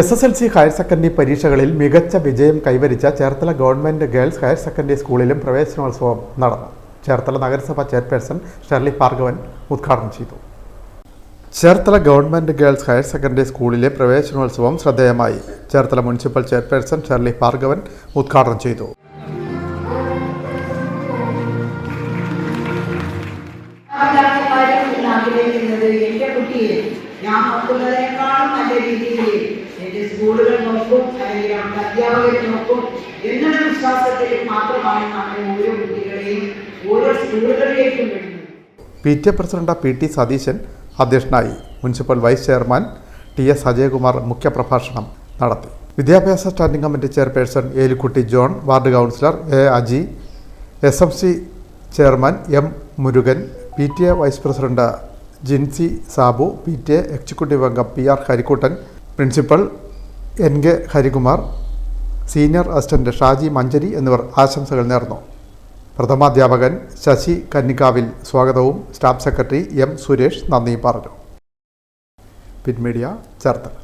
S S L C higher secondary പരീക്ഷകളിൽ മികച്ച വിജയം കൈവരിച്ച Cherthala government girls higher secondary സ്കൂളിലും പ്രവേശനോത്സവം നടന്നു. ചേർത്തല നഗരസഭ ചെയർപേഴ്സൺ ഷെർലി ഭാർഗവൻ ഉദ്ഘാടനം ചെയ്തു. Cherthala government girls higher secondary സ്കൂളിലെ പ്രവേശനോത്സവം ശ്രദ്ധേയമായി. Cherthala municipal chairperson Shirley Bhargavan ഉദ്ഘാടനം ചെയ്തു. ഞാൻ നല്ല രീതിയിൽ എന്റെ സ്കൂളുകൾ നോക്കും അല്ലെങ്കിൽ നമ്മുടെ അധ്യാപകരെ നോക്കും. എന്നൊരു വിശ്വാസത്തിൽ മാത്രമാണ് നമ്മുടെ ഓരോ കുട്ടികളെയും ഓരോ സ്കൂളുകളിലേക്കും P T A president P T Satheesan അധ്യക്ഷനായി municipal vice chairman T S Ajayakumar മുഖ്യപ്രഭാഷണം നടത്തി. വിദ്യാഭ്യാസ standing committee chairperson Elikutty John ward councillor A Aji S M C chairman M Murugan P T A vice president Jincy Sabu P T A executive അംഗം P R Harikuttan principal N K Harikumar senior assistant Shaji Manjari എന്നിവർ ആശംസകൾ നേർന്നു. പ്രഥമാധ്യാപകൻ ശശി കന്നിക്കാവിൽ സ്വാഗതവും staff secretary M Suresh നന്ദിയും പറഞ്ഞു. പിൻമീഡിയ ചേർത്തല